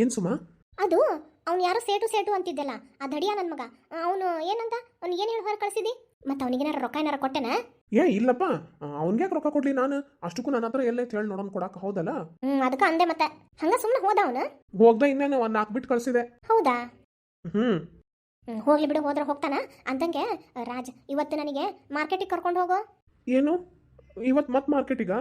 ಏನ್ ಸುಮಾ? ಅದು ಅವ್ನು ಯಾರು ಸೇಟು ಸೇಟು ಅಂತಿದ್ದಲ್ಲ ಆ ದಡಿಯ ನನ್ನ ಮಗ. ಅವನು ಏನಂತ? ಅವ್ನು ಏನು ಹೇಳಿ ಹೊರ ಕಳಿಸಿದಿ? ಮತ್ತೆ ಅವನಿಗೇನಾರ ರೊಕ್ಕ ಏನಾರ ಕೊಟ್ಟೆನ? ಏ ಇಲ್ಲಪ್ಪ. ಅವ್ನಿಗೆ ಯಾಕೆ ರೊಕ್ಕ ಕೊಡ್ಲಿ ನಾನು? ಅಷ್ಟಕ್ಕೂ ನನ್ನ ಹತ್ರ ಎಲ್ಲೇ ಹೇಳಿ ನೋಡೋಣ ಕೊಡಕ್ಕೆ ಹೌದಲ್ಲ? ಹ್ಮ್ ಅದಕ್ಕೆ ಅಂದೆ ಮತ್ತೆ. ಹಂಗ ಸುಮ್ಮನೆ ಹೋದ ಅವನು? ಹೋಗ್ದ ಇನ್ನೇನು ಒಂದು ನಾಲ್ಕು ಬಿಟ್ಟು ಕಳ್ಸಿದೆ. ಹೌದಾ? ಹ್ಮ್. ಹ್ಮ್, ಹೋಗ್ಲಿ ಬಿಡು ಹೋದ್ರೆ ಹೋಗ್ತಾನ? ಅಂದಂಗೆ ರಾಜ್ ಇವತ್ತು ನನಗೆ ಮಾರ್ಕೆಟಿಗೆ ಕರ್ಕೊಂಡು ಹೋಗೋ. ಏನು? ಇವತ್ತು ಮತ್ತೆ ಮಾರ್ಕೆಟಿಗ?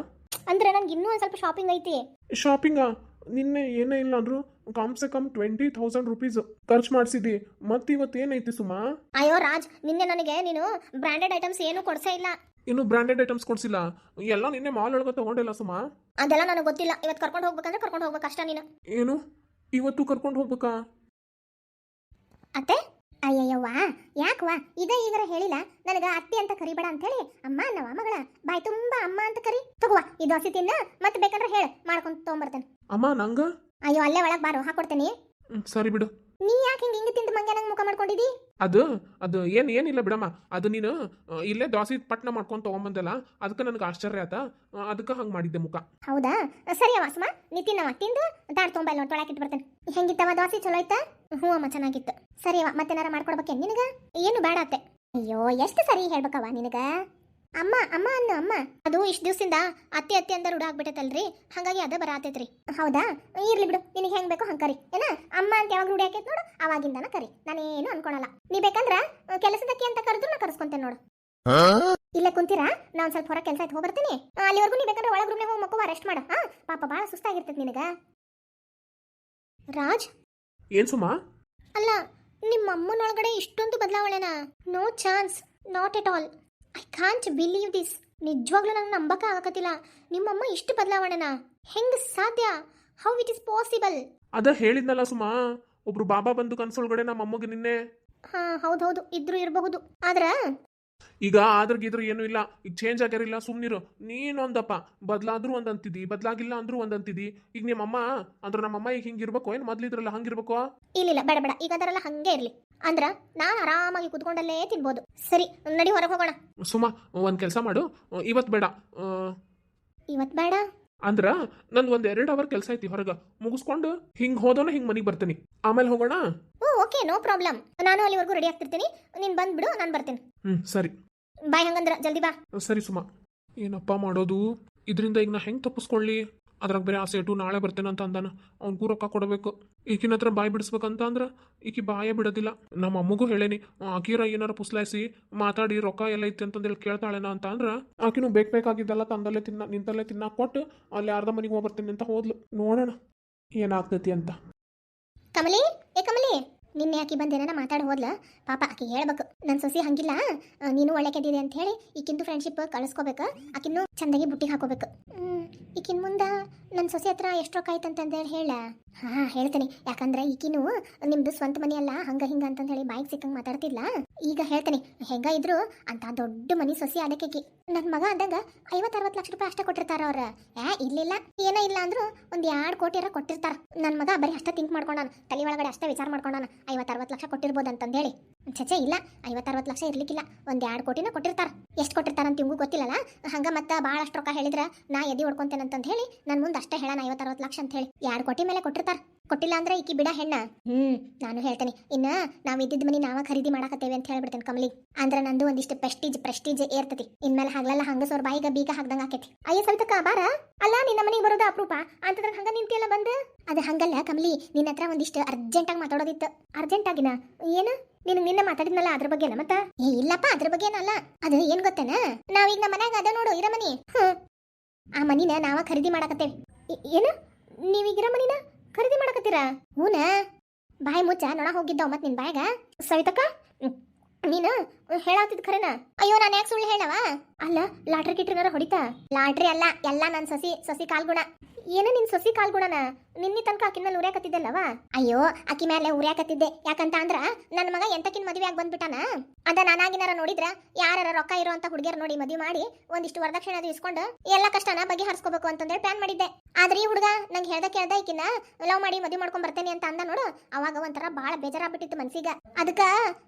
ಅಂದ್ರೆ ನನ್ಗೆ ಇನ್ನೂ ಒಂದು ಸ್ವಲ್ಪ ಶಾಪಿಂಗ್ ಐತಿ. ಶಾಪಿಂಗ ನಿನ್ನೆ ಏನೇ ಇಲ್ಲ ಅಂದ್ರು ಕಮ್ ಸೆ ಕಮ್ ಟ್ವೆಂಟಿ ತೌಸಂಡ್ ರುಪೀಸ್ ಖರ್ಚು ಮಾಡಿಸಿದಿ ಮತ್ತೆ ಇವತ್ತು ಏನೈತಿ ಸುಮಾ? ಅಯ್ಯೋ ರಾಜ್ ನಿನ್ನೆ ನನಗೆ ನೀನು ಬ್ರಾಂಡೆಡ್ ಐಟಮ್ಸ್ ಏನು ಕೊಡ್ಸೇ ಇಲ್ಲ. ಇನ್ನು ಬ್ರಾಂಡೆಡ್ ಐಟಮ್ಸ್ ಕೊಡ್ಸಿಲ್ಲ. ಎಲ್ಲ ನಿನ್ನೆ ಮಾಲ್ ಒಳಗೆ ತಗೊಂಡಿಲ್ಲ ಸುಮಾ? ಅದೆಲ್ಲ ನನಗೆ ಗೊತ್ತಿಲ್ಲ. ಇವತ್ತು ಕರ್ಕೊಂಡು ಹೋಗ್ಬೇಕಂದ್ರೆ ಕರ್ಕೊಂಡು ಹೋಗ್ಬೇಕು ಅಷ್ಟೇ ನೀನು. ಏನು? ಇವತ್ತು ಕರ್ಕೊಂಡು ಹೋಗ್ಬೇಕಾ? ಅತ್ತೆ? ಅಯ್ಯಯ್ಯವ್ವ ಯಾಕವ್ವ ಇದೇ ಈಗರ ಹೇಳಿಲ್ಲ? ನನಗ ಅತ್ತಿ ಅಂತ ಕರಿಬೇಡ ಅಂತ ಹೇಳಿ ಅಮ್ಮ ನವ ಮಗಳ ಬಾಯ್ ತುಂಬಾ ಅಮ್ಮ ಅಂತ ಕರಿ. ತಗೋವಾ ಈ ದೋಸೆ ತಿನ್ನ ಮತ್ತೆ ಬೇಕಂದ್ರೆ ಹೇಳು ಮಾಡ್ಕೊಂಡು ತೊಗೊಂಬರ್ತೇನೆ. ಅಮ್ಮ ನಂಗ? ಅಯ್ಯೋ ಅಲ್ಲೇ ಒಳಗ್ ಬಾರೋ ಹಾಕೊಡ್ತೇನೆ. ಸರಿ ಬಿಡು. ಯಾಕೆ ಹಿಂಗೆ ಹಿಂಗೆ ತಿಂದು ಮಂಗ್ಯಾನಂಗ್ ಮುಖ ಮಾಡ್ಕೊಂಡಿದಿ? ಅದು ಅದು ಏನು ಏನಿಲ್ಲ ಬಿಡಮ್ಮ. ಅದು ನೀನು ಇಲ್ಲೇ ದೋಸೆ ಪಟ್ನ ಮಾಡ್ಕೊಂಡು ತೊಗೊಂಬಂದಲ್ಲ ಅದಕ್ಕೆ ನನಗೆ ಆಶ್ಚರ್ಯ ಆತ. ಅದಕ್ಕೆ ಹಂಗೆ ಮಾಡಿದ್ದೆ ಮುಖ. ಹೌದಾ? ಸರಿ ಅವ ಸುಮ ನೀ ತಿನ್ನವ ತಿಂದು ದಾಡ್ ತೊಂಬ ನೋಡಿ ತೊಳಕಿಟ್ಟು ಬರ್ತೇನೆ. ಹೆಂಗಿತ್ತವ ದೋಸೆ? ಚಲೋ ಐತ ಹ್ಞೂ ಅಮ್ಮ ಚೆನ್ನಾಗಿತ್ತು. ಸರಿ ಅವ ಮತ್ತೇನಾರ ಮಾಡ್ಕೊಡ್ಬೇಕೇನು ನಿನಗೆ? ಏನು ಬೇಡ ಅತ್ತೆ. ಅಯ್ಯೋ ಎಷ್ಟು ಸರಿ ಹೇಳ್ಬೇಕವ ನಿನಗ? ಅಮ್ಮ ಅಮ್ಮ ಅನ್ನ ಅಮ್ಮ. ಅದು ಇಷ್ಟು ದಿವಸದಿಂದ ಅತ್ತೆ ಅತ್ತೆ ಅಂತ ರೂಢ ಆಗ್ಬಿಟ್ಟೈತಲ್ರಿ. ಹಾಗಾಗಿ ಅದ ಬರಾತೈತ್ರಿ ಹೌದಾ? ಇರ್ಲಿ ಬಿಡು ನಿನಗೆ ಹೆಂಗ್ ಬೇಕೋ ಹಂಗ್ ಕರಿ. ಏನ? ಅಮ್ಮ ಅಂತ ಯಾವಾಗ ರೂಢಿ ಹಾಕೈತ್ ನೋಡು ಅವಾಗಿಂದನ ಕರಿ. ನಾನೇನು ಅನ್ಕೊಳಲ್ಲ. ನೀ ಬೇಕಂದ್ರ ಕೆಲಸದಕ್ಕೆ ಅಂತ ಕರೆದ್ರು ನಾ ಕರ್ಸ್ಕೊಂತೇನೆ ನೋಡು. ಇಲ್ಲೇ ಕುಂತೀರಾ? ನಾ ಒಂದ್ ಸ್ವಲ್ಪ ಹೊರ ಕೆಲಸ ಆಯ್ತು ಹೋಗ್ಬರ್ತೀನಿ. ಅಲ್ಲಿವರೆಗೂ ನೀ ಬೇಕಂದ್ರೆ ಒಳಗೆ ರೂಮ್ನಾಗ ಹೋಗಿ ಮಕ್ಕಳು ರೆಸ್ಟ್ ಮಾಡ. ಹಾ ಪಾಪ ಭಾಳ ಸುಸ್ತಾಗಿರ್ತೈತಿ ನಿನಗ. ರಾಜ್? ಏನ್ ಸುಮ್ಮ ಅಲ್ಲ ನಿಮ್ಮ ಅಮ್ಮನೊಳಗಡೆ ಇಷ್ಟೊಂದು ಬದಲಾವಣೆನಾ? No chance not at all. I can't believe this ನಿಜವಾಗ್ಲೂ ನಂಗೆ ನಂಬಕ ಆಗಕತ್ತಿಲ್ಲ. ನಿಮ್ಮಮ್ಮ ಇಷ್ಟು ಬದಲಾವಣೆನ? ಹೆಂಗ್ ಸಾಧ್ಯ? ಹೌ ಇಟ್ ಇಸ್ ಪಾಸಿಬಲ್ ಅದ ಹೇಳಿದ್ನಲ್ಲ ಸುಮಾ ಒಬ್ರು ಬಾಬಾ ಬಂದು ಕನ್ಸೊಳಗಡೆ ನಮ್ಮ ಅಮ್ಮಗೆ ನಿನ್ನೆ. ಹಾ ಹೌದೌದು ಇದ್ರು ಇರಬಹುದು. ಆದ್ರ ಈಗ ಆದ್ರಗಿದ್ರು ಏನೂ ಇಲ್ಲ ಈಗ ಚೇಂಜ್ ಆಗ್ಯಾರಿಲ್ಲ ಸುಮ್ನಿರು. ನೀನೊಂದಪ್ಪ ಬದಲಾದ್ರೂ ಒಂದಂತಿದ್ದಿ ಬದಲಾಗಿಲ್ಲ ಬದ್ಲಾಗಿಲ್ಲ ಅಂದ್ರೂ ಒಂದಂತಿದ್ದಿ ಈಗ ಈಗ ನಿಮ್ಮಮ್ಮ ಅಂದ್ರೆ ನಮ್ಮಮ್ಮ ಈಗ ಹಿಂಗಿರ್ಬೇಕು ಏನು ಮೊದ್ಲಿದ್ರಲ್ಲ ಹಂಗಿರ್ಬೇಕು? ಇಲ್ಲ ಬೇಡ ಬೇಡ ಈಗ ಅದರಲ್ಲ ಹಂಗೆ ಇರ್ಲಿ. ಅಂದ್ರ ನಾನು ಆರಾಮಾಗಿ ಕುತ್ಕೊಂಡಲ್ಲೇ ತಿನ್ಬೋದು. ಸರಿ ನಡಿ ಹೊರಗೆ ಹೋಗೋಣ. ಸುಮಾ ಒಂದ್ ಕೆಲಸ ಮಾಡು. ಇವತ್ತು ಬೇಡ. ಇವತ್ತು ಇವತ್ ಬೇಡ? ಅಂದ್ರ ನಂದು ಒಂದ್ ಎರಡು ಅವರ್ ಕೆಲಸ ಐತಿ ಹೊರಗ. ಮುಗಿಸ್ಕೊಂಡು ಹಿಂಗ್ ಹೋದೋನ ಹಿಂಗ್ ಮನಿಗ್ ಬರ್ತೀನಿ. ಆಮೇಲೆ ಹೋಗೋಣ? ಓ ಓಕೆ ನೋ ಪ್ರಾಬ್ಲಮ್ ನಾನು ಅಲ್ಲಿವರೆಗೂ ರೆಡಿ ಆಗ್ತಿರ್ತೀನಿ. ನೀನು ಬಂದ್ಬಿಡು ನಾನು ಬರ್ತೀನಿ. ಹ್ಮ್ ಸರಿ. ಬಾಯ್ ಹಂಗಂದ್ರ ಜಲ್ದಿ ಬಾ. ಸರಿ ಸುಮಾ. ಏನಪ್ಪ ಮಾಡೋದು? ಇದರಿಂದ ಈಗ ನಾ ಹೆಂಗೆ ತಪ್ಪಿಸ್ಕೊಳ್ಳಿ? ಅದ್ರಾಗ ಬೇರೆ ಆ ಸೇಟು ನಾಳೆ ಬರ್ತೇನೆ ಅಂತ ಅಂದಾನ. ಅವ್ನಿಗೂ ರೊಕ್ಕ ಕೊಡಬೇಕು. ಈಕಿನ ಹತ್ರ ಬಾಯಿ ಬಿಡಿಸ್ಬೇಕಂತ ಅಂದ್ರೆ ಈಕಿ ಬಾಯೇ ಬಿಡೋದಿಲ್ಲ. ನಮ್ಮ ಅಮ್ಮಗೂ ಹೇಳೇನಿ ಆಕಿರ ಏನಾರ ಪುಸ್ಲಾಯಿಸಿ, ಮಾತಾಡಿ ರೊಕ್ಕ ಎಲ್ಲ ಐತಿ ಅಂತಂದೇಳಿ ಕೇಳ್ತಾಳೇನ ಅಂತ ಅಂದ್ರೆ ಆಕಿನೂ ಬೇಕು ಬೇಕಾಗಿದ್ದಲ್ಲ ತಂದಲ್ಲೇ ತಿನ್ನ, ನಿಂತಲ್ಲೇ ತಿನ್ನಾಕ ಕೊಟ್ಟು ಅಲ್ಲಿ ಅರ್ಧ ಮನೆಗೆ ಹೋಗ್ಬರ್ತೀನಿ ಅಂತ ಹೋದ್ಲು. ನೋಡೋಣ ಏನಾಗ್ತೈತಿ ಅಂತ. ಕಮಲಿ, ಏ ಕಮಲಿ, ನಿನ್ನೆ ಆಕಿ ಬಂದೇನ ಮಾತಾಡಿ ಹೋದ್ಲ? ಪಾಪ ಆಕಿ ಹೇಳ್ಬೇಕು ನನ್ನ ಸೊಸಿ ಹಂಗಿಲ್ಲ ನೀನು ಒಳ್ಳೆ ಕೆದ್ದಿದೆ ಅಂತ ಹೇಳಿ ಈಕಿಂದು ಫ್ರೆಂಡ್ಶಿಪ್ ಕಳಿಸ್ಕೋಬೇಕು, ಆಕಿನ್ನು ಚಂದಾಗಿ ಬುಟ್ಟಿಗೆ ಹಾಕೋಬೇಕು. ಈಕಿನ ಮುಂದೆ ನನ್ನ ಸೊಸಿ ಹತ್ರ ಎಷ್ಟು ರೊಕ್ಕ ಆಯ್ತು ಅಂತಂದೇಳಿ ಹೇಳ ಹಾ ಹೇಳ್ತೇನೆ. ಯಾಕಂದ್ರೆ ಈಕಿನೂ ನಿಮ್ದು ಸ್ವಂತ ಮನೆ ಅಲ್ಲ, ಹಂಗ ಹಿಂಗ ಅಂತ ಹೇಳಿ ಬಾಯಿಗೆ ಸಿಕ್ಕಂಗ್ ಮಾತಾಡ್ತಿಲ್ಲ ಈಗ ಹೇಳ್ತೇನೆ, ಹೆಂಗ ಇದ್ರು ಅಂತ ದೊಡ್ಡ ಮನಿ ಸೊಸಿ ಅದಕ್ಕೆ ನನ್ನ ಮಗ ಅಂದಾಗ ಐವತ್ ಅರವತ್ ಲಕ್ಷ ರೂಪಾಯಿ ಅಷ್ಟೇ ಕೊಟ್ಟಿರ್ತಾರ ಅವ್ರ. ಏ, ಇಲ್ಲಿಲ್ಲ, ಏನ ಇಲ್ಲ ಅಂದ್ರು ಒಂದ್ ಎರಡ್ ಕೋಟಿರ ಕೊಟ್ಟಿರ್ತಾರ. ನನ್ನ ಮಗ ಬರೀ ಅಷ್ಟೇ ತಿಂಕ್ ಮಾಡ್ಕೊಂಡಾನ, ತಲೆ ಒಳಗಡೆ ಅಷ್ಟೇ ವಿಚಾರ ಮಾಡ್ಕೊಂಡಾನ. ಐವತ್ ಅರವತ್ತು ಲಕ್ಷ ಕೊಟ್ಟಿರ್ಬೋದು ಅಂತಂದೇಳಿ ಚಚೆ ಇಲ್ಲ ಐವತ್ ಅರವತ್ತು ಲಕ್ಷ ಇರ್ಲಿಕ್ಕಿಲ್ಲ, ಒಂದ್ ಎರಡ್ ಕೋಟಿನ ಕೊಟ್ಟಿರ್ತಾರ. ಎಷ್ಟು ಕೊಟ್ಟಿರ್ತಾರ ಅಂತ ಇಂಗೂ ಗೊತ್ತಿಲ್ಲಲ್ಲ? ಹಂಗ ಮತ್ತ ಭಾಳಷ್ಟು ರೊಕ್ಕ ಹೇಳಿದ್ರ ನಾ ಎದಿ ಹೊಡ್ಕೊಂತೇನೆ ಹೇಳಿ ನನ್ ಮುಂದೆ ಅಷ್ಟೇ ಹೇಳ ಐವತ್ ಅರವತ್ತು ಲಕ್ಷ ಅಂತ ಹೇಳಿ. ಎರಡ್ ಕೋಟಿ ಮೇಲೆ ಕೊಟ್ಟಿರ್ತಾರ. ಕೊಟ್ಟಿಲ್ಲ ಅಂದ್ರೆ ಈಕಿ ಬಿಡ ಹೆಣ್ಣ. ಹ್ಮ್, ನಾನು ಹೇಳ್ತೇನೆ. ಇನ್ನ ನಾವ್ ಇದ್ದಿದ್ ಮನಿ ನಾವ ಖರೀದಿ ಮಾಡಾಕತ್ತೇವೆ ಅಂತ ಹೇಳ್ಬಿಡ್ತೇನೆ ಕಮಲಿ. ಅಂದ್ರ ನಂದು ಒಂದಿಷ್ಟು ಪ್ರೆಸ್ಟೀಜ್ ಪ್ರೆಸ್ಟೀಜ್ ಏರ್ತತಿ. ಇನ್ಮೇಲೆ ಹಗ್ಲಲ್ಲ ಹಂಗಸೋರ್ ಬಾಯಿಗ ಬೀಗ ಹಾಕ್ದಂಗ ಆಕೇತಿ. ಅಯ್ಯ ಸವಿತಕ್ಕ, ಬಾರ. ಅಲ್ಲ, ನಿನ್ನ ಮನಿಗೆ ಬರೋದು ಅಪರೂಪ. ಅಂತದ್ರ ಹಂಗ ನಿಂತಿಯಲ್ಲ ಬಂದು? ಅದು ಹಂಗಲ್ಲ ಕಮಲಿ. ನಿನ್ನ ಹತ್ರ ಒಂದಿಷ್ಟು ಅರ್ಜೆಂಟ್ ಆಗಿ ಮಾತಾಡೋದಿತ್ತು. ಅರ್ಜೆಂಟ್ ಆಗಿನ? ಏನು? ನೀನು ನಿನ್ನ ಮಾತಾಡಿದ್ನಲ್ಲ ಅದ್ರ ಬಗ್ಗೆನ ಮತ್ತ? ಏ, ಇಲ್ಲಪ್ಪ, ಅದ್ರ ಬಗ್ಗೆ ಏನಲ್ಲ ಅದು ಏನ್ ಗೊತ್ತೇನ? ನಾವೀಗ ನಮ್ಮ ಮನ್ಯಾಗ ಅದ ನೋಡು, ಇರ ಮನಿ. ಆ ಮನಿನ ನಾವ ಖರೀದಿ ಮಾಡಾಕತ್ತೇವೆ. ಏನು? ನೀವೀಗ ಇರೋ ಮನಿನ? ಖರೀದಿ ಮಾಡಕತ್ತೀರ? ಹೂನ? ಬಾಯಿ ಮುಚ್ಚ, ನೊಣ ಹೋಗಿದ್ದಾವ ಮತ್ ನಿನ್ ಬಾಯಾಗ? ಸವಿತಕ್ಕ? ನೀನು? ಹೇಳಾತಿದ್ ಖರೇನ? ಅಯ್ಯೋ, ನಾನು ಯಾಕೆ ಸುಳ್ಳು ಹೇಳವ? ಅಲ್ಲ, ಲಾಟ್ರಿ ಕಿಟ್ರಿನಾರ ಹೊಡಿತಾ? ಲಾಟ್ರಿ ಅಲ್ಲ, ಎಲ್ಲ ನನ್ನ ಸಸಿ ಸಸಿ ಕಾಲ್ಗುಣ. ಏನ ನಿನ್ ಸಸಿ ಕಾಲ್ಗುಣನ? ನಿನ್ನೆ ತನಕ ಆಕಿನ ಮೇಲೆ ಉರ್ಯಾಕತ್ತಿದ್ದಲ್ಲವ ಅಯ್ಯೋ, ಆಕಿ ಮೇಲೆ ಉರ್ಯಾಕತ್ತಿದ್ದೆ ಯಾಕಂತ ಅಂದ್ರ ನನ್ನ ಮಗ ಎಂತಕಿನ ಮದುವೆ ಆಗಿ ಬಂದ್ಬಿಟ್ಟಾನ? ಅದ ನಾನಾಗಿನಾರ ನೋಡಿದ್ರ ಯಾರ ರೊಕ್ಕ ಇರೋ ಅಂತ ಹುಡುಗಿಯರ್ ನೋಡಿ ಮದುವೆ ಮಾಡಿ ಒಂದಿಷ್ಟು ವರದಕ್ಷಿಣೆ ಅದು ಇಸ್ಕೊಂಡು ಎಲ್ಲ ಕಷ್ಟನ ಬಗೆಹರಿಸ್ಕೋಬೇಕು ಅಂತಂದೇಳಿ ಪ್ಲಾನ್ ಮಾಡಿದ್ದೆ. ಆದ್ರೆ ಈ ಹುಡುಗ ನಂಗೆ ಹೇಳ್ದ ಕೇಳ್ದ ಈಕಿನ ಲವ್ ಮಾಡಿ ಮದುವೆ ಮಾಡ್ಕೊಂಡ್ ಬರ್ತೇನೆ ಅಂತ ಅಂದ ನೋಡು, ಅವಾಗ ಒಂಥರ ಬಾಳ ಬೇಜಾರಾಗ್ಬಿಟ್ಟಿತ್ತು ಮನ್ಸಿಗ. ಅದಕ್ಕ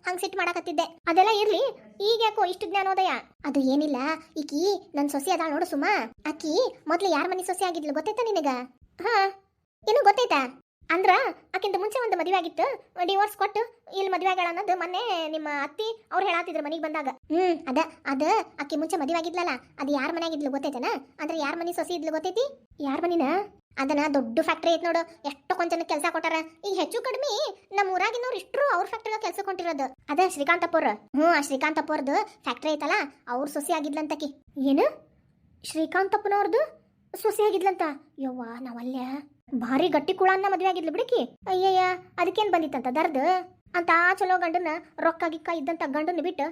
ಹಂಗ್ ಸಿಟ್ ಮಾಡಕತ್ತಿದ್ದೆ. ಅದೆಲ್ಲ ಇರ್ಲಿ, ಈಗ ಯಾಕೋ ಇಷ್ಟು ಜ್ಞಾನೋದಯ? ಅದು ಏನಿಲ್ಲ, ಈಕಿ ನನ್ ಸೊಸಿ ಅದಾಳ ನೋಡು ಸುಮಾ. ಅಕ್ಕಿ ಮೊದ್ಲು ಯಾರ ಮನಿ ಸೊಸಿ ಆಗಿದ್ಲು ಗೊತ್ತೈತಾ ನಿನಗ? ಹಾ ಏನು ಗೊತ್ತೈತಾ? ಅಂದ್ರ ಆಕಿಂತ ಮುಂಚೆ ಒಂದು ಮದುವೆ ಆಗಿತ್ತು. ಡಿವೋರ್ಸ್ ಕೊಟ್ಟು ಇಲ್ಲಿ ಮದುವೆ ಆಗಳ ಅನ್ನೋದು ಮೊನ್ನೆ ನಿಮ್ಮ ಅತ್ತಿ ಅವ್ರು ಹೇಳಾತಿದ್ರು ಮನೆಗೆ ಬಂದಾಗ. ಹ್ಮ್, ಅದ ಅದ ಅಕ್ಕಿ ಮುಂಚೆ ಮದುವೆ ಆಗಿದ್ಲಲ್ಲ, ಅದು ಯಾರ ಮನೆಯಾಗಿದ್ಲು ಗೊತ್ತೈತನ? ಅಂದ್ರೆ ಯಾರ ಮನೆ ಸೊಸಿ ಇದ್ಲು ಗೊತ್ತೈತಿ? ಯಾರ ಮನಿನ? ಅದನ್ನ ದೊಡ್ಡ ಫ್ಯಾಕ್ಟ್ರಿ ಐತ್ ನೋಡು, ಎಷ್ಟೋ ಕೊಂಚ ಜನಕ್ಕೆ ಕೆಲಸ ಕೊಟ್ಟಾರ. ಈಗ ಹೆಚ್ಚು ಕಡಿಮೆ ನಮ್ಮ ಊರಾಗಿನವ್ರು ಇಷ್ಟರು ಅವ್ರ ಫ್ಯಾಕ್ಟ್ರಿಗ ಕೆಲಸ ಕೊಟ್ಟಿರೋದು. ಅದ ಶ್ರೀಕಾಂತಪುರ ಹ್ಞೂ ಆ ಶ್ರೀಕಾಂತಪುರದ್ದು ಫ್ಯಾಕ್ಟ್ರಿ ಐತಲ್ಲ, ಅವ್ರ ಸೊಸಿ ಆಗಿದ್ಲಂತಕಿ. ಏನು? ಶ್ರೀಕಾಂತಪ್ಪನವ್ರದ್ದು ಸೊಸಿ ಆಗಿದ್ಲಂತ? ಯವ್ವ, ನಾವಲ್ಯ? ಭಾರಿ ಗಟ್ಟಿ ಕುಳನ್ನ ಮದ್ವೆ ಆಗಿದ್ಲು ಬಿಡಕಿ. ಅಯ್ಯಯ್ಯ ಅದಕ್ಕೇನ್ ಬಂದಿತ್ತಂತ ದರ್ದ್? ಅಂತ ಚಲೋ ಗಂಡನ ರೊಕ್ಕ ಗಿಕ್ಕ ಇದ್ದಂತ ಗಂಡನ ಬಿಟ್ಟು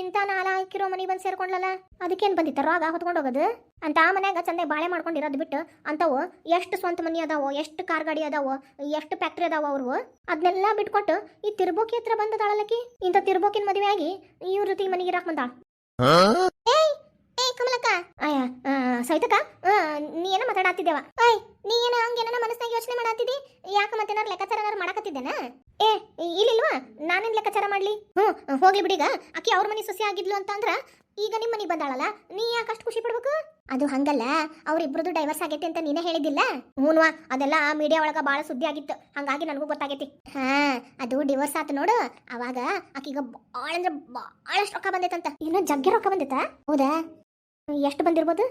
ಇಂಥ ನಾಲ ಹಾಕಿರೋ ಮನಿ ಬಂದು ಸೇರ್ಕೊಂಡ್ಲಲ್ಲ ಅದಕ್ಕೇನ್ ಬಂದಿತ್ತ ರೋಗ ಹೊತ್ಕೊಂಡು ಹೋಗೋದು? ಅಂತ ಆ ಮನ್ಯಾಗ ಚಂದ ಬಾಳೆ ಮಾಡ್ಕೊಂಡಿರೋದು ಬಿಟ್ಟು ಅಂತವು ಎಷ್ಟು ಸ್ವಂತ ಮನಿ ಅದಾವೋ ಎಷ್ಟು ಕಾರ್ ಗಾಡಿ ಅದಾವೋ ಎಷ್ಟು ಫ್ಯಾಕ್ಟ್ರಿ ಅದಾವ ಅವ್ರು ಅದನ್ನೆಲ್ಲ ಬಿಟ್ಕೊಟ್ಟು ಈ ತಿರ್ಬೋಕಿ ಹತ್ರ ಬಂದದಾಳಲಕ್ಕಿ ಇಂತ ತಿರ್ಬೋಕಿನ ಮದುವೆ ಆಗಿ ಇವ್ರ ಜೊತೆ ಮನೆಗೆ ಇರಾಕ್ ಬಂದಾಳ. ಕಮಲಕ್ಕ? ಅಯ್ಯ ಸವಿತಕ್ಕ ನೀ ಏನ ಮಾತಾಡತ್ತಿದ್ದೇವ ಅಯ್ ನೀ ಏನ ಹಂಗೇನ ಮನಸ್ನಾಗ ಯೋಚನೆ ಮಾಡತ್ತಿದ್ದಿ ಯಾಕ ಮತ್ತೇನಾರು ಲೆಕ್ಕಾಚಾರ ಏನಾರು ಮಾಡಕತ್ತಿದ್ದೇನ? ಏ, ಇಲ್ಲಿಲ್ವಾ? ನಾನೇನ್ ಲೆಕ್ಕಾಚಾರ ಮಾಡ್ಲಿ? ಹ್ಞೂ ಹೋಗ್ಲಿ ಬಿಡಿಗ ಆಕಿ ಅವ್ರ ಮನೆ ಸೊಸೆ ಆಗಿದ್ಲು ಅಂತ ಅಂದ್ರ ಈಗ ನಿಮ್ಮ ಮನೆಗೆ ಬಂದಾಳಲ್ಲ, ನೀ ಯಾಕೆ ಅಷ್ಟು ಖುಷಿ ಪಡ್ಬೇಕು? ಅದು ಹಂಗಲ್ಲ ಅವ್ರಿಬ್ರದ್ದು ಡೈವರ್ಸ್ ಆಗೈತೆ ಅಂತ ನೀನೇ ಹೇಳಿದ್ದಿಲ್ಲ? ಹೂನ್ವಾ ಅದೆಲ್ಲ ಮೀಡಿಯಾ ಒಳಗ ಭಾಳ ಸುದ್ದಿ ಆಗಿತ್ತು. ಹಂಗಾಗಿ ನನಗೂ ಗೊತ್ತಾಗೈತಿ. ಹಾ, ಅದು ಡಿವೋರ್ಸ್ ಆತು ನೋಡು. ಅವಾಗ ಆಕಿಗ ಭಾಳ ಅಂದ್ರೆ ಭಾಳಷ್ಟು ರೊಕ್ಕ ಬಂದೈತಂತ. ಏನೋ ಜಗ್ಗೆ ರೊಕ್ಕ ಬಂದೈತ? ಹೌದಾ? ಎಷ್ಟು ಬಂದಿರ್ಬೋದು?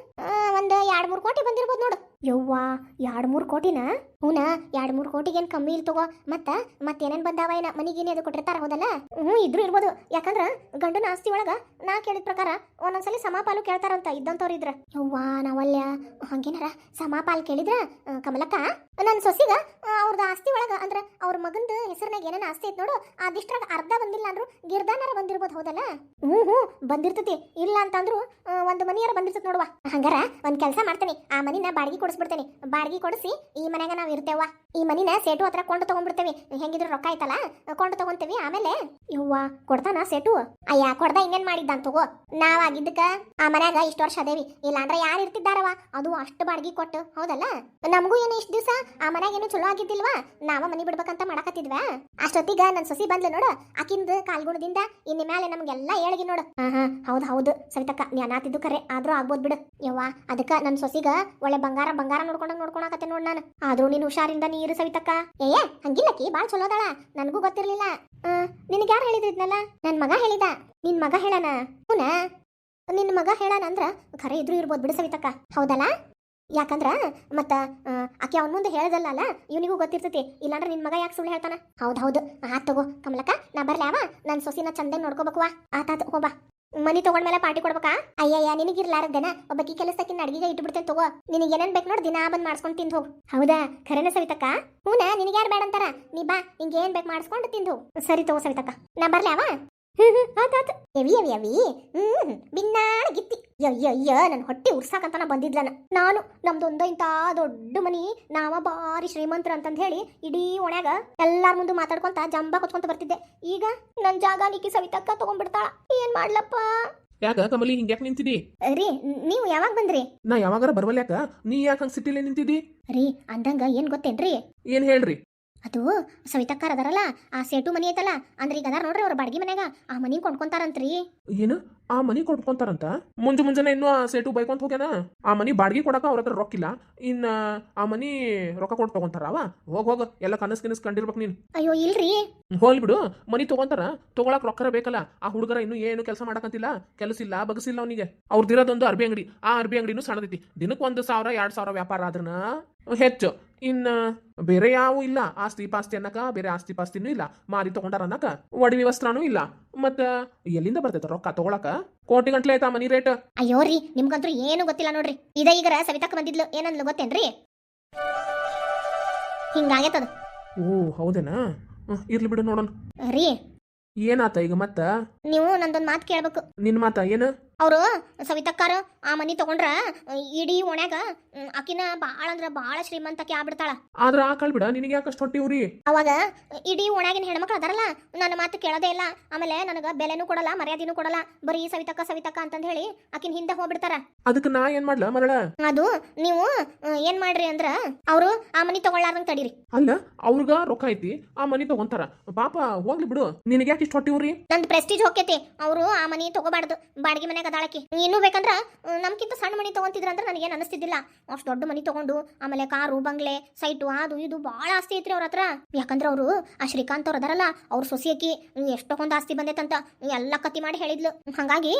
ಒಂದು ಎರಡು ಮೂರು ಕೋಟಿ ಬಂದಿರ್ಬೋದು ನೋಡು. ಯವ್ವಾ ಎರಡು ಮೂರು ಕೋಟಿನ? ಹೂನ, ಎರಡು ಮೂರು ಕೋಟಿಗೇನು ಕಮ್ಮಿ ಇಲ್ಲ ತಗೋ. ಮತ್ತ, ಮತ್ತೇನೇನು ಬಂದಾವ ಏನ ಮನಿಗೇನಿ ಅದು ಕೊಟ್ಟಿರ್ತಾರ, ಹೌದಲ್ಲ? ಹ್ಞೂ, ಇದ್ರು ಇರ್ಬೋದು. ಯಾಕಂದ್ರ ಗಂಡನ ಆಸ್ತಿ ಒಳಗ ನಾ ಕೇಳಿದ ಪ್ರಕಾರ ಒಂದೊಂದ್ಸಲಿ ಸಮಾಪಾಲು ಕೇಳ್ತಾರಂತ ಇದ್ದಂಥವ್ರು ಇದ್ರ. ಯವ್ವಾ, ನಾವಲ್ಯ. ಹಂಗೇನಾರ ಸಮಾಪಾಲ್ ಕೇಳಿದ್ರ? ಕಮಲಕ್ಕ? ನನ್ನ ಸೊಸಿಗ ಅವ್ರದ್ದು ಆಸ್ತಿ ಒಳಗ ಅಂದ್ರೆ ಅವ್ರ ಮಗಂದು ಹೆಸರಿನಾಗ ಏನೇನು ಆಸ್ತಿ ಐತ್ ನೋಡು, ಅದಿಷ್ಟ್ರಾಗ ಅರ್ಧ ಬಂದಿಲ್ಲ ಅಂದ್ರು ಗಿರ್ದಾನಾರ ಬಂದಿರ್ಬೋದು, ಹೌದಲ್ಲ? ಹ್ಞೂ ಹ್ಞೂ, ಬಂದಿರ್ತತಿ. ಇಲ್ಲ ಅಂತಂದ್ರು ಒಂದು ಮನಿಯಾರ ಬಂದಿರ್ತದೆ ನೋಡುವ. ಹಂಗಾರ ಒಂದು ಕೆಲಸ ಮಾಡ್ತೇನೆ. ಆ ಮನಿನ ಬಾಡಿಗೆ ಕೊಡಿಸ್ಬಿಡ್ತೇನೆ. ಬಾಡಿಗೆ ಕೊಡಿಸಿ ಈ ಮನ್ಯಾಗ ನಾವ್ ಇರ್ತೇವ ಈ ಮನಿನ ಸೇಟು ಹತ್ರ ಕೊಂಡು ತಗೊಂಡ್ಬಿಡ್ತೇವೆ. ಹೆಂಗಿದ್ರು ರೊಕ್ಕ ಐತಲ್ಲ ಕೊಂಡು ತಗೊಂತೇವಿ. ಆಮೇಲೆ ಇವ್ವ ಕೊಡ್ತಾನ ಸೇಟು? ಅಯ್ಯ, ಕೊಡ್ದ ಇನ್ನೇನ್ ಮಾಡಿದ್ದ ತಗೋ. ನಾವ್ ಆಗಿದ್ದಕ್ಕ ಆ ಮನ್ಯಾಗ ಇಷ್ಟು ವರ್ಷ ಅದೇವಿ. ಇಲ್ಲಾಂದ್ರ ಯಾರು ಇರ್ತಿದ್ದಾರವ? ಅದು ಅಷ್ಟು ಬಾಡಿಗೆ ಕೊಟ್ಟು, ಹೌದಲ್ಲ? ನಮಗೂ ಏನು ಇಷ್ಟ ದಿವಸ? ಆ ಮನ್ಯಾಗ ಏನು ಚಲೋ ಆಗಿದ್ದಿಲ್ವಾ? ನಾವ ಮನಿ ಬಿಡ್ಬೇಕಂತ ಮಾಡಕತ್ತಿದ್ವ. ಅಷ್ಟೊತ್ತಿಗ ನನ್ ಸೊಸಿ ಬಂದ್ಲು ನೋಡು. ಆಕಿಂದ ಕಾಲ್ಗುಣದಿಂದ ಇನ್ನ ಮ್ಯಾಲೆ ನಮ್ಗೆಲ್ಲ ಹೇಳಿಗಿ ನೋಡು. ಹಾ ಹಾ ಹೌದ್, ಹೌದು. ಸವಿತಕ್ಕ, ನೀ ಅನಾತಿದ್ದು ಕರೆ. ಆದ್ರೂ ಆಗ್ಬೋದ್ ಬಿಡು. ಯವ್ವ, ಅದಕ್ಕ ನನ್ ಸೊಸಿಗ ಒಳ್ಳೆ ಬಂಗಾರ ಬಂಗಾರ ನೋಡ್ಕೊಂಡಂಗ್ ನೋಡ್ಕೊಳಕತ್ತೆ ನೋಡ್ ನಾನು. ಆದ್ರೂ ಹುಷಾರಿಂದ ನೀರು ಸವಿತಕ್ಕ? ಏಯ ಹಂಗಿಲ್ಲಕ್ಕಿ ಬಾಳ್ ಚಲೋ ಅದಳ. ನನಗೂ ಗೊತ್ತಿರ್ಲಿಲ್ಲ. ನಿನಗೆ ಯಾರು ಹೇಳಿದ್ನಲ್ಲ ನನ್ ಮಗ ಹೇಳಿದ. ನಿನ್ ಮಗ ಹೇಳನ ಹೂನ, ನಿನ್ ಮಗ ಹೇಳಾನ ಅಂದ್ರ ಖರೆ ಇದ್ರು ಇರ್ಬೋದು ಬಿಡು ಸವಿತಕ್ಕ. ಹೌದಲ್ಲ? ಯಾಕಂದ್ರ ಮತ್ತ ಆಕೆ ಅವನ ಮುಂದೆ ಹೇಳ್ದಲ್ಲ ಇವನಿಗೂ ಗೊತ್ತಿರ್ತೈತಿ. ಇಲ್ಲಾಂದ್ರೆ ನಿನ್ ಮಗ ಯಾಕೆ ಸುಳ್ಳು ಹೇಳ್ತಾನ? ಹೌದ್ ಹೌದು. ಆತ್ ತಗೋ. ಕಮಲಕ್ಕ, ನಾ ಬರ್ಲ್ಯಾವ ನನ್ ಸೊಸಿನ ಚಂದಂಗ್ ನೋಡ್ಕೋಬೇಕುವ ಆತಾತ್ ಹೋಬಾ ಮನಿ ತಗೊಂಡ್ಮೇಲೆ ಪಾರ್ಟಿ ಕೊಡ್ಬೇಕಾ? ಅಯ್ಯಯ್ಯ ನಿನಗಿರ್ಲಾರದೇನ ಒಬ್ಬಕಿ ಕೆಲಸಕ್ಕಿನ ಅಡಿಗೆಗೆ ಇಟ್ಟು ಬಿಡ್ತೇನೆ ತಗೋ. ನಿನಗೆ ಏನೇನ್ ಬೇಕು ನೋಡಿ ದಿನಾ ಬಂದ್ ಮಾಡ್ಸ್ಕೊಂಡು ತಿಂದು ಹೋಗು. ಹೌದಾ? ಖರೇನ ಸವಿತಕ್ಕ? ಹೂನ? ನಿನಗೆ ಯಾರು ಬೇಡ ಅಂತಾರ ನೀ ಬಾ ನಿಂಗೆ ಏನ್ ಬೇಕು ಮಾಡಿಸ್ಕೊಂಡು ತಿಂದು ಹೋಗು. ಸರಿ ತಗೋ ಸವಿತಕ್ಕ. ನಾ ಬರ್ಲಿ ಹ್ಮ್ ಹ್ಮ್ ಆತ್ ಆತ್. ಎವಿ ಎವಿ ಎವಿ. ಹ್ಮ್ ಬಿನ್ನಾಳ ಗಿತ್ತಿ. ಅಯ್ಯಯ್ಯ ನನ್ನ ಹೊಟ್ಟೆ ಉರ್ಸಾಕಂತನ ಬಂದಿದ್ಲನ. ನಾನು ನಮ್ದೊಂದ ಇಂಥ ದೊಡ್ಡ ಮನಿ ನಾವ ಬಾರಿ ಶ್ರೀಮಂತರ ಅಂತಂದು ಹೇಳಿ ಇಡೀ ಒಣ್ಯಾಗ ಎಲ್ಲಾರ ಮುಂದೆ ಮಾತಾಡ್ಕೊಂತ ಜಂಬ ಕೊತ್ಕೊಂತ ಬರ್ತಿದ್ದೆ. ಈಗ ನನ್ನ ಜಾಗ ನಿಕ್ಕಿ ಸವಿತಕ್ಕ ತಗೊಂಡ್ಬಿಡ್ತಾಳ. ಏನ್ ಮಾಡ್ಲಪ್ಪ? ಯಾಕ ಕಮಲಿ ಹಿಂಗ್ಯಾಕ್ ನಿಂತಿದಿ? ರೀ ನೀವು ಯಾವಾಗ ಬಂದ್ರಿ? ನಾ ಯಾವಾಗಾರ ಬರ್ವಲ್ಯಾಕ? ನೀ ಯಾಕ ಹಂಗೆ ಸಿಟ್ಟಿಲೆ ನಿಂತಿದಿ? ರೀ ಅಂದಂಗ ಏನ್ ಗೊತ್ತೇನ್ರಿ? ಏನ್ ಹೇಳ್ರಿ? ಅದು ಸವಿತಕ್ಕಾರ ಅದಾರಲ್ಲ ಆ ಸೇಟು ಮನಿ ಐತಲ್ಲ ಅಂದ್ರೆ ಈಗ ಅದಾರ ನೋಡ್ರಿ ಅವ್ರ ಬಾಡಿಗೆ ಮನ್ಯಾಗ ಆ ಮನಿ ಕೊಂಡ್ಕೊಂತಾರಂತ್ರಿ. ಏನು? ಆ ಮನಿ ಕೊಂಡ್ಕೊಂತಾರಂತ? ಮುಂಜು ಮುಂಜಾನೆ ಇನ್ನು ಆ ಸೇಟು ಬೈಕೊಂತ ಹೋಗ್ಯಾನ? ಆ ಮನಿ ಬಾಡಿಗೆ ಕೊಡಕ ಅವ್ರ ಹತ್ರ ರೊಕ್ಕಿಲ್ಲ. ಇನ್ನ ಆ ಮನಿ ರೊಕ್ಕ ಕೊಟ್ಟು ತಗೊಂತಾರ ಅವ? ಹೋಗ್ ಹೋಗ ಎಲ್ಲ ಕನಸ್ ಕಿನಸ್ ಕಂಡಿರ್ಬೇಕು ನೀನು. ಅಯ್ಯೋ ಇಲ್ರಿ. ಹೋಲ್ ಬಿಡು. ಮನಿ ತಗೊಂತಾರ ತಗೊಳಕ್ ರೊಕ್ಕರ ಬೇಕಲ್ಲ. ಆ ಹುಡುಗರ ಇನ್ನು ಏನು ಕೆಲಸ ಮಾಡಕಂತಿಲ್ಲ. ಕೆಲಸ ಇಲ್ಲ ಬಗಸಿಲ್ಲ ಅವನಿಗೆ. ಅವ್ರದಿರೋದೊಂದು ಅರ್ಬಿ ಅಂಗಡಿ. ಆ ಅರ್ಬಿ ಅಂಗಡಿನೂ ಸಣ್ಣದೈತಿ. ದಿನಕ್ಕೆ ಒಂದು ಸಾವಿರ ಎರಡ್ ಸಾವಿರ ವ್ಯಾಪಾರ ಆದ್ರನ? ಹೆಚ್ಚು. ಇನ್ನ ಬೇರೆ ಯಾವ ಇಲ್ಲ. ಆಸ್ತಿ ಪಾಸ್ತಿ ಅನ್ನಕ ಬೇರೆ ಆಸ್ತಿ ಪಾಸ್ತಿನೂ ಇಲ್ಲ. ಮಾರಿ ತಗೊಂಡಾರ ಅನ್ನಕ ಒಡವಿ ವಸ್ತ್ರನೂ ಇಲ್ಲ. ಮತ್ತ ಎಲ್ಲಿಂದ ಬರ್ತೈತ ರೊಕ್ಕ ತಗೊಳಕ? ಕೋಟಿ ಗಂಟ್ಲೆ ಆಯ್ತಾ ಮನಿ ರೇಟ್? ಅಯ್ಯೋ ರೀ ನಿಮ್ಗಂತೂ ಏನು ಗೊತ್ತಿಲ್ಲ ನೋಡ್ರಿ. ಇದ ಈಗರ ಸವಿತಕ್ಕ ಬಂದಿದ್ಲು ಏನಂದ್ಲು ಗೊತ್ತೇನ್ರಿ? ಹಿಂಗಾಗೈತದ ಓ ಹೌದೇನಾ? ಹ್ಮ್, ಇರ್ಲಿ ಬಿಡು ನೋಡೋಣ. ರೀ. ಏನಾತ ಈಗ ಮತ್ತ? ನೀವು ನಂದೊಂದ್ ಮಾತು ಕೇಳ್ಬೇಕು. ನಿನ್ ಮಾತ ಏನು? ಅವರು ಸವಿತಕ್ಕಾರ ಆ ಮನಿ ತಗೊಂಡ್ರ ಇಡೀ ಓಣ್ಯಾಗ ಆಕಿನ ಬಾಳ ಅಂದ್ರ ಬಾಳ ಶ್ರೀಮಂತಕ್ಕೆ ಆಗ್ಬಿಡ್ತಾಳ. ಆದ್ರ ಆ ಕಳ್ಬಿಡ ನಿನಗೆ ಯಾಕಷ್ಟು ಹೊಟ್ಟಿ ಉರಿ? ಅವಾಗ ಇಡೀ ಒಣಗಿನ ಹೆಣ್ಮಕ್ಳು ಅದಾರಲ್ಲ ನನ್ನ ಮಾತು ಕೇಳೋದೇ ಇಲ್ಲ. ಆಮೇಲೆ ನನಗ ಬೆಲೆನೂ ಕೊಡಲ್ಲ ಮರ್ಯಾದಿನೂ ಕೊಡಲ್ಲ. ಬರೀ ಸವಿತಕ್ಕ ಸವಿತಕ್ಕ ಅಂತಂದ ಹೇಳಿ ಆಕಿನ ಹಿಂದೆ ಹೋಗ್ಬಿಡ್ತಾರ. ಅದಕ್ಕೆ ನಾ ಏನ್ ಮಾಡ್ಲ ಮರಳ? ಅದು ನೀವು ಏನ್ ಮಾಡ್ರಿ ಅಂದ್ರ ಅವರು ಆ ಮನಿ ತಗೊಳ್ಳಾರ್ದಂಗ್ ತಡೀರಿ. ಅಲ್ಲ ಅವ್ರಗ ರೊಕ್ಕ ಐತಿ ಆ ಮನಿ ತಗೊಂತಾರ. ಪಾಪ ಹೋಗ್ಲಿ ಬಿಡು. ನಿನಗೆ ಯಾಕೆ ಇಷ್ಟು ಹೊಟ್ಟಿ ಉರಿ? ನಂದು ಪ್ರೆಸ್ಟೀಜ್ ಹೋಗ್ತೈತಿ. ಅವರು ಆ ಮನಿ ತಗೋಬಾರ್ದು ಬಾಡಿಗೆ ಮನ್ಯಾಗ ಅದಾಳಕಿ ಇನ್ನೂ ಬೇಕಂದ್ರ ನಮ್ಕಿಂತ ಸಣ್ಣ ಮನಿ ತಗೊಂತಿದ್ರ ಅಂದ್ರೆ ನನಗೇನು ಅನಿಸ್ತಿದ್ದಿಲ್ಲ. ಅಷ್ಟು ದೊಡ್ಡ ಮನಿ ತೊಗೊಂಡು, ಆಮೇಲೆ ಕಾರು, ಬಂಗ್ಲೆ, ಸೈಟು, ಅದು ಇದು ಭಾಳ ಆಸ್ತಿ ಐತ್ರಿ ಅವ್ರ ಹತ್ರ. ಯಾಕಂದ್ರೆ ಅವರು ಆ ಶ್ರೀಕಾಂತ್ ಅವ್ರು ಅದಾರಲ್ಲ, ಅವ್ರ ಸೊಸಿಯಕಿ ಎಷ್ಟೊಂದು ಆಸ್ತಿ ಬಂದೈತಂತ ಎಲ್ಲ ಕತ್ತಿ ಮಾಡಿ ಹೇಳಿದ್ಲು. ಹಂಗಾಗಿ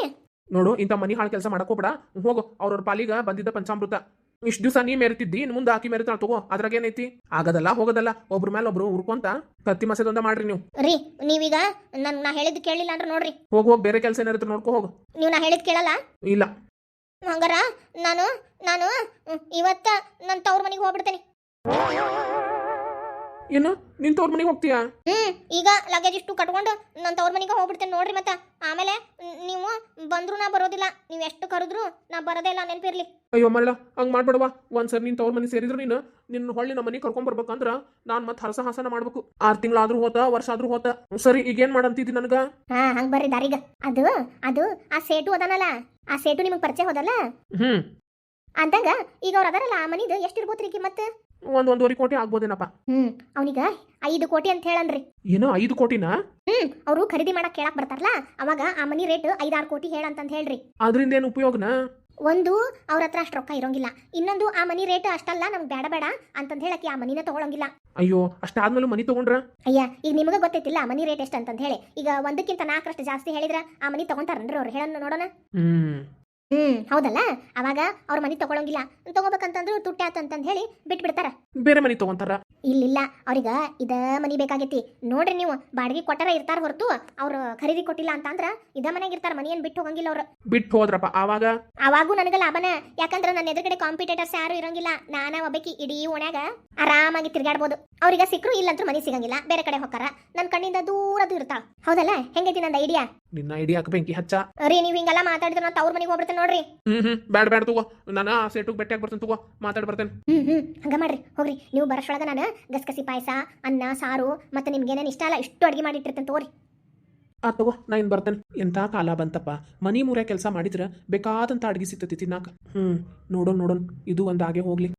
ನೋಡು, ಇಂಥ ಮನಿ ಹಾಳು ಕೆಲಸ ಮಾಡಕೋಬೇಡ ಹೋಗು, ಅವ್ರವ್ರ ಪಾಲಿಗ ಬಂದಿದ್ದ ಪಂಚಾಮೃತ. ಇಷ್ಟು ದಿವಸ ನೀ ಮೆರೆತಿದ್ದಿ ಇನ್ನು ಮುಂದೆ ಆಕಿ ಮೆರಿತಾಳ ತಗೋ ಅದ್ರಾಗ ಏನೈತಿ ಆಗದಲ್ಲ ಹೋಗೋದಲ್ಲ ಒಬ್ರ ಮೇಲೆ ಒಬ್ರು ಉರ್ಕೊಂತ ಕತ್ತಿ ಮಸೆದೊಂದ ಮಾಡ್ರಿ ನೀವು. ರೀ ನೀವೀಗ ನನ್ ನಾ ಹೇಳಿದ್ ಕೇಳಿಲ್ಲ ಅಂದ್ರೆ ನೋಡ್ರಿ. ಹೋಗ್ ಹೋಗ್ ಬೇರೆ ಕೆಲಸ ಏನಾರ ನೋಡ್ಕೊ ಹೋಗು. ನೀವು ನಾ ಹೇಳಿದ್ ಕೇಳಲ್ಲ? ಇಲ್ಲ. ಹಂಗಾರ ನಾನು ನಾನು ಹ್ಮ್, ಇವತ್ತ ನನ್ನ ತವ್ರ ಮನೆಗೆ ಹೋಗ್ಬಿಡ್ತೇನೆ. ಏನು? ನಿನ್ ತವ್ರ ಮನೆಗೆ ಹೋಗ್ತೀಯಾ? ಹ್ಮ್ ಈಗ ಲಗೇಜ್ ಇಷ್ಟು ಕಟ್ಕೊಂಡು ನನ್ನ ತವ್ರ ಮನೆಗೆ ಹೋಗ್ಬಿಡ್ತೇನೆ ನೋಡ್ರಿ ಮತ್ತ. ಆಮೇಲೆ ನೀವು ಬಂದ್ರು ನಾ ಬರೋದಿಲ್ಲ. ನೀವು ಎಷ್ಟು ಕರೆದ್ರು ನಾ ಬರೋದೇ ಇಲ್ಲ ನೆನಪಿರ್ಲಿ. ಅಯ್ಯೋ ಮಳ್ಳ ಹಂಗೆ ಮಾಡ್ಬೇಡವಾ ಒಂದ್ಸರಿ ನಿನ್ ತವ್ರ ಮನೆ ಸೇರಿದ್ರು ನೀನು ನಿನ್ನ ಹೊಳ್ಳಿ ನಮ್ಮ ಮನೆಗೆ ಕರ್ಕೊಂಡ್ ಬರ್ಬೇಕಂದ್ರ ನಾನು ಮತ್ತೆ ಹರಸ ಹಾಸನ ಮಾಡ್ಬೇಕು. ಆರು ತಿಂಗಳಾದ್ರೂ ಹೋತ ವರ್ಷ ಆದ್ರೂ ಹೋತ. ಸರಿ ಈಗೇನು ಮಾಡಂತಿದ್ದಿ ನನಗೆ? ಹಾ ಹಂಗ್ ಬರ್ರಿ ದಾರಿಗ. ಅದು ಅದು ಆ ಸೇಟು ಅದಾನಲ್ಲ. ಆ ಸೇಟು ನಿಮಗೆ ಪರಿಚಯ ಹೋದಲ್ಲ? ಹ್ಞೂ ಅಂದಾಗ ಈಗ ಅವ್ರು ಅದಾರಲ್ಲ ಆ ಮನಿದು ರೀ ಮತ್ತೆ? ಒಂದ್ ಒಂದೂವರೆ ಕೋಟಿ ಆಗ್ಬೋದೇನಪ್ಪ. ಹ್ಮ್ ಅವನಿಗ ಐದು ಕೋಟಿ ಅಂತ ಹೇಳನ್ರಿ. ಏನೋ ಐದು ಕೋಟಿನ? ಹ್ಮ್ ಅವರು ಖರೀದಿ ಮಾಡಕ್ ಕೇಳಕ್ ಬರ್ತಾರಲ್ಲ ಅವಾಗ ಆ ಮನಿ ರೇಟ್ ಐದಾರು ಕೋಟಿ ಹೇಳಂತಂದ್ ಹೇಳ್ರಿ. ಅದ್ರಿಂದ ಏನು ಉಪಯೋಗನ? ಒಂದು ಅವ್ರ ಹತ್ರ ಅಷ್ಟು ರೊಕ್ಕ ಇರೋಂಗಿಲ್ಲ. ಇನ್ನೊಂದು ಆ ಮನಿ ರೇಟ್ ಅಷ್ಟಲ್ಲ ನಮ್ಗೆ ಬೇಡ ಬೇಡ ಅಂತಂದು ಹೇಳಕ್ಕೆ ಆ ಮನಿನ ತಗೊಳಂಗಿಲ್ಲ. ಅಯ್ಯೋ ಅಷ್ಟಾದ್ಮೇಲೆ ಮನಿ ತಗೊಂಡ್ರ? ಅಯ್ಯ ಈಗ ನಿಮಗೆ ಗೊತ್ತೈತಿಲ್ಲ ಆ ಮನಿ ರೇಟ್ ಎಷ್ಟು ಅಂತಂದು ಹೇಳಿ. ಈಗ ಒಂದಕ್ಕಿಂತ ನಾಲ್ಕರಷ್ಟು ಜಾಸ್ತಿ ಹೇಳಿದ್ರ ಆ ಮನಿ ತಗೊಂತಾರನ್ರಿ ಅವ್ರು? ಹೇಳೋಣ ನೋಡೋಣ. ಹ್ಮ್. ಹ್ಮ್ ಹೌದಲ್ಲ? ಅವಾಗ ಅವ್ರ ಮನಿ ತಗೊಳಂಗಿಲ್ಲ. ತಗೋಬೇಕಂತಂದ್ರು ತುಟ್ಟಿ ಆತಂತಂದ್ ಹೇಳಿ ಬಿಟ್ಬಿಡ್ತಾರ. ಬೇರೆ ಮನಿ ತಗೊಂತಾರ? ಇಲ್ಲಿಲ್ಲ. ಅವ್ರಿಗ ಇದ ಮನಿ ಬೇಕಾಗೈತಿ. ನೋಡ್ರಿ ನೀವು ಬಾಡಿಗೆ ಕೊಟ್ಟರ ಇರ್ತಾರ ಹೊರತು ಅವ್ರು ಖರೀದಿ ಕೊಟ್ಟಿಲ್ಲ ಅಂತ ಅಂದ್ರ ಇದ ಮನೆಗೆ ಇರ್ತಾರ ಮನಿ ಏನ್ ಬಿಟ್ಟು ಹೋಗಂಗಿಲ್ಲ ಅವ್ರು. ಬಿಟ್ಟು ಹೋದ್ರಪ್ಪ ಆವಾಗ? ಅವಾಗೂ ನನಗ ಲಾಭನ. ಯಾಕಂದ್ರ ನನ್ನ ಎದುರುಗಡೆ ಕಾಂಪಿಟೇಟರ್ಸ್ ಯಾರು ಇರಂಗಿಲ್ಲ. ನಾನ ಒಬ್ಬಕಿ ಇಡೀ ಓಣ್ಯಾಗ ಆರಾಮಾಗಿ ತಿರ್ಗಾಡ್ಬೋದು ಅವ್ರಿಗೆ ಸಿಕ್ಕರು ಇಲ್ಲಂತೂ ಮನಿ ಸಿಗಂಗಿಲ್ಲ. ಬೇರೆ ಕಡೆ ಹೋಗಾರ ನನ್ನ ಕಣ್ಣಿಂದ ದೂರದ್ದು ಇರ್ತಾವ ಹೌದಲ್ಲ? ಹೆಂಗೈತಿ ನಂದ ಐಡಿಯಾ ನಿನ್ನ ಐಡಿಯಾಕ ಬೆಂಕಿ ಹಚ್ಚ? ರೀ ನೀವು ಹಿಂಗೆಲ್ಲ ಮಾತಾಡಿದ್ರೆ ನಾ ತವ್ರ ಮನೆಗೆ ಹೋಗ್ಬಿಡ್ತೇನೆ ನೋಡ್ರಿ. ಹ್ಮ್ ಹ್ಮ್ ಬ್ಯಾಡ ಬ್ಯಾಡ ತಗೋ. ನಾನು ಆ ಸೆಟುಗ್ ಬೆಟ್ಟಿ ಬರ್ತೇನೆ ತಗೋ. ಮಾತಾಡ್ ಬರ್ತೇನೆ. ಹ್ಮ್ ಹ್ಮ್ ಹಂಗ ಮಾಡ್ರಿ. ಹೋಗ್ರಿ. ನೀವು ಬರಸೊಳಗ ನಾನು ಗಸಗಸಿ ಪಾಯಸ ಅನ್ನ ಸಾರು ಮತ್ತೆ ನಿಮ್ಗೆ ಏನೇನು ಇಷ್ಟ ಅಲ್ಲ ಇಷ್ಟು ಅಡಿಗೆ ಮಾಡಿಟ್ಟಿರ್ತೇನೆ ತಗೋರಿ. ಆ ತಗೋ. ನಾ ಇನ್ ಬರ್ತೇನೆ. ಎಂಥ ಕಾಲ ಬಂತಪ್ಪ. ಮನಿ ಮೂರೇ ಕೆಲಸ ಮಾಡಿದ್ರ ಬೇಕಾದಂತ ಅಡ್ಗೆ ಸಿಗ್ತತಿ ತಿನ್ನಾಕ. ಹ್ಮ್ ನೋಡೋಣ ನೋಡೋಣ ಇದು ಒಂದ್ ಹಾಗೆ ಹೋಗ್ಲಿ.